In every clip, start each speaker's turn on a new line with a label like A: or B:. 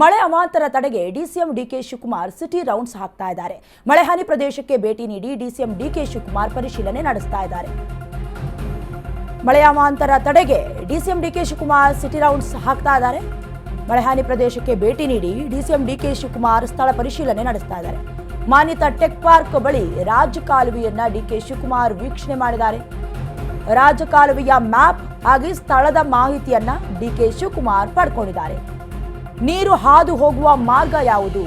A: ಮಳೆ ಅವಾಂತರ ತಡೆಗೆ DCM DK Shivakumar city rounds ಹಾಕ್ತಾ ಇದ್ದಾರೆ. ಮಳೆ ಹಾನಿ ಪ್ರದೇಶಕ್ಕೆ ಭೇಟಿ ನೀಡಿ ಡಿಸಿಎಂ ಡಿಕೆ ಶಿವಕುಮಾರ್ ಪರಿಶೀಲನೆ ನಡೆಸ್ತಾ ಇದ್ದಾರೆ. ಮಳೆ ಅವಾಂತರ ತಡೆಗೆ DCM DK Shivakumar city rounds ಹಾಕ್ತಾ ಇದ್ದಾರೆ. ಮಳೆ ಹಾನಿ ಪ್ರದೇಶಕ್ಕೆ ಭೇಟಿ ನೀಡಿ ಡಿಸಿಎಂ ಡಿಕೆ ಶಿವಕುಮಾರ್ ಸ್ಥಳ ಪರಿಶೀಲನೆ ನಡೆಸ್ತಾ ಇದ್ದಾರೆ. ಮಾನ್ಯತಾ ಟೆಕ್ ಪಾರ್ಕ್ ಬಳಿ ರಾಜ್ಯ ಕಾಲುವೆಯನ್ನ ಡಿಕೆ ಶಿವಕುಮಾರ್ ವೀಕ್ಷಣೆ ಮಾಡಿದ್ದಾರೆ. ರಾಜ್ಯ ಕಾಲುವೆಯ ಮ್ಯಾಪ್ ಹಾಗೆ ಸ್ಥಳದ ಮಾಹಿತಿಯನ್ನ ಡಿಕೆ ಶಿವಕುಮಾರ್ ಪಡ್ಕೊಂಡಿದ್ದಾರೆ. ನೀರು ಹಾದು ಹೋಗುವ ಮಾರ್ಗ ಯಾವುದು?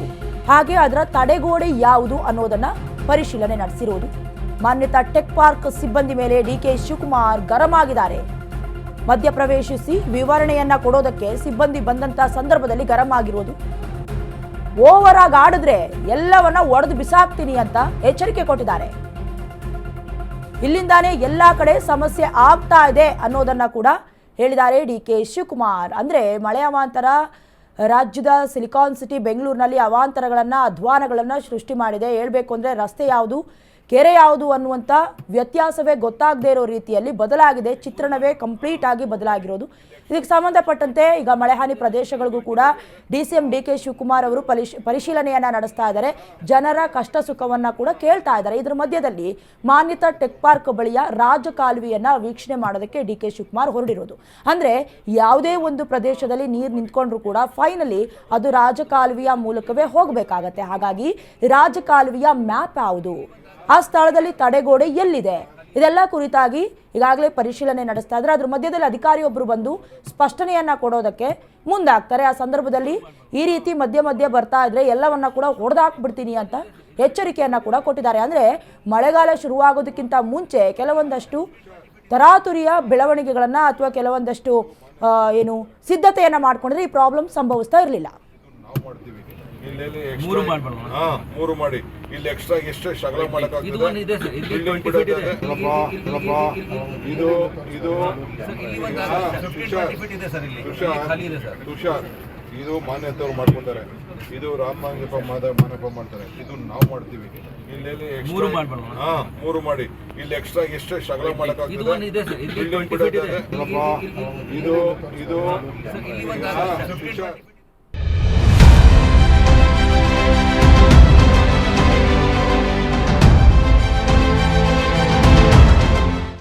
A: ಹಾಗೆ ಅದರ ತಡೆಗೋಡೆ ಯಾವುದು ಅನ್ನೋದನ್ನ ಪರಿಶೀಲನೆ ನಡೆಸಿರುವುದು ಮಾನ್ಯತಾ ಟೆಕ್ ಪಾರ್ಕ್ ಸಿಬ್ಬಂದಿ ಮೇಲೆ ಡಿಕೆ ಶಿವಕುಮಾರ್ ಗರಂ ಆಗಿದ್ದಾರೆ ಮಧ್ಯಪ್ರವೇಶಿಸಿ ವಿವರಣೆಯನ್ನ ಕೊಡೋದಕ್ಕೆ ಸಿಬ್ಬಂದಿ ಬಂದಂತ ಸಂದರ್ಭದಲ್ಲಿ ಗರಂ ಆಗಿರುವುದು ಓವರ್ ಆಗಿ ಆಡಿದ್ರೆ ಎಲ್ಲವನ್ನ ಒಡೆದು ಬಿಸಾಕ್ತೀನಿ ಅಂತ ಎಚ್ಚರಿಕೆ ಕೊಟ್ಟಿದ್ದಾರೆ. ಇಲ್ಲಿಂದಾನೇ ಎಲ್ಲಾ ಕಡೆ ಸಮಸ್ಯೆ ಆಗ್ತಾ ಇದೆ ಅನ್ನೋದನ್ನ ಕೂಡ ಹೇಳಿದ್ದಾರೆ ಡಿ ಕೆ ಶಿವಕುಮಾರ್. ಅಂದ್ರೆ ಮಳೆ ಅವಾಂತರ ರಾಜ್ಯದ ಸಿಲಿಕಾನ್ ಸಿಟಿ ಬೆಂಗಳೂರಿನಲ್ಲಿ ಅವಾಂತರಗಳನ್ನು ಅಧ್ವಾನಗಳನ್ನು ಸೃಷ್ಟಿ ಮಾಡಿದೆ. ಹೇಳಬೇಕು ಅಂದರೆ ರಸ್ತೆ ಯಾವುದು? ಕೆರೆ ಯಾವುದು ಅನ್ನುವಂಥ ವ್ಯತ್ಯಾಸವೇ ಗೊತ್ತಾಗದೇ ಇರೋ ರೀತಿಯಲ್ಲಿ ಬದಲಾಗಿದೆ, ಚಿತ್ರಣವೇ ಕಂಪ್ಲೀಟ್ ಆಗಿ ಬದಲಾಗಿರೋದು. ಇದಕ್ಕೆ ಸಂಬಂಧಪಟ್ಟಂತೆ ಈಗ ಮಳೆಹಾನಿ ಪ್ರದೇಶಗಳಿಗೂ ಕೂಡ D C M D K Shivakumar ಅವರು ಪರಿಶ್, ಪರಿಶೀಲನೆಯನ್ನ ನಡೆಸ್ತಾ ಇದ್ದಾರೆ. ಜನರ ಕಷ್ಟ ಸುಖವನ್ನ ಕೂಡ ಕೇಳ್ತಾ ಇದ್ದಾರೆ. ಇದರ ಮಧ್ಯದಲ್ಲಿ ಮಾನ್ಯತ ಟೆಕ್ ಪಾರ್ಕ್ ಬಳಿಯ ರಾಜ ಕಾಲುವೆಯನ್ನ ವೀಕ್ಷಣೆ ಮಾಡೋದಕ್ಕೆ ಡಿ ಕೆ ಶಿವಕುಮಾರ್ ಹೊರಡಿರೋದು. ಅಂದ್ರೆ ಯಾವುದೇ ಒಂದು ಪ್ರದೇಶದಲ್ಲಿ ನೀರು ನಿಂತ್ಕೊಂಡ್ರೂ ಕೂಡ ಫೈನಲಿ ಅದು ರಾಜಕಾಲುವೆಯ ಮೂಲಕವೇ ಹೋಗಬೇಕಾಗತ್ತೆ. ಹಾಗಾಗಿ ರಾಜಕಾಲುವೆಯ ಮ್ಯಾಪ್ ಯಾವುದು? ಆ ಸ್ಥಳದಲ್ಲಿ ತಡೆಗೋಡೆ ಎಲ್ಲಿದೆ? ಇದೆಲ್ಲ ಕುರಿತಾಗಿ ಈಗಾಗಲೇ ಪರಿಶೀಲನೆ ನಡೆಸ್ತಾ ಇದ್ದಾರೆ. ಅದ್ರ ಮಧ್ಯದಲ್ಲಿ ಅಧಿಕಾರಿಯೊಬ್ಬರು ಬಂದು ಸ್ಪಷ್ಟನೆಯನ್ನು ಕೊಡೋದಕ್ಕೆ ಮುಂದಾಗ್ತಾರೆ. ಆ ಸಂದರ್ಭದಲ್ಲಿ ಈ ರೀತಿ ಮಧ್ಯೆ ಮಧ್ಯೆ ಬರ್ತಾ ಇದ್ರೆ ಎಲ್ಲವನ್ನ ಕೂಡ ಹೊಡೆದಾಕ್ಬಿಡ್ತೀನಿ ಅಂತ ಎಚ್ಚರಿಕೆಯನ್ನು ಕೂಡ ಕೊಟ್ಟಿದ್ದಾರೆ. ಅಂದ್ರೆ ಮಳೆಗಾಲ ಶುರುವಾಗೋದಕ್ಕಿಂತ ಮುಂಚೆ ಕೆಲವೊಂದಷ್ಟು ತರಾತುರಿಯ ಬೆಳವಣಿಗೆಗಳನ್ನು ಅಥವಾ ಕೆಲವೊಂದಷ್ಟು ಏನು ಸಿದ್ಧತೆಯನ್ನ ಮಾಡ್ಕೊಂಡ್ರೆ ಈ ಪ್ರಾಬ್ಲಮ್ ಸಂಭವಿಸ್ತಾ ಇರಲಿಲ್ಲ.
B: ಮೂರು
C: ಹಾ ಮೂರು ಮಾಡಿ. ಇಲ್ಲಿ ಎಕ್ಸ್ಟ್ರಾ ಎಷ್ಟು ಶಗಲ
B: ಇದು ಒಂದು ಇದೆ ಸರ್, ಇಲ್ಲಿ
C: Building
B: 20 feet ಇದೆ.
C: ಬಿಡೋದಾದ್ರೆ ಇಲ್ಲಪ್ಪ, ಇಲ್ಲಪ್ಪ. ಇದು ಇದು
B: ಸರ್, ಇಲ್ಲಿ 15
C: ತುಷಾರ್,
B: 20 feet ಇದೆ.
C: ತುಷಾರ್, ಮಾನ್ಯತವ್ರು ಮಾಡ್ಕೊಂತಾರೆ. ಇದು ರಾಮಂಗಪ್ಪ ಮಾದ ಮಾನಪ್ಪ ಮಾಡ್ತಾರೆ. ಇದು ನಾವು ಮಾಡ್ತೀವಿ. ಇಲ್ಲಿ
B: ಮೂರು.
C: ಹಾ ಮೂರು ಮಾಡಿ. ಇಲ್ಲಿ ಎಕ್ಸ್ಟ್ರಾ ಎಷ್ಟು ಶಗಲ
B: ಇದು ಇದು ಇದೆ ಸರ್, ಇಲ್ಲಿ
C: Building
B: 20 feet ಇದೆ.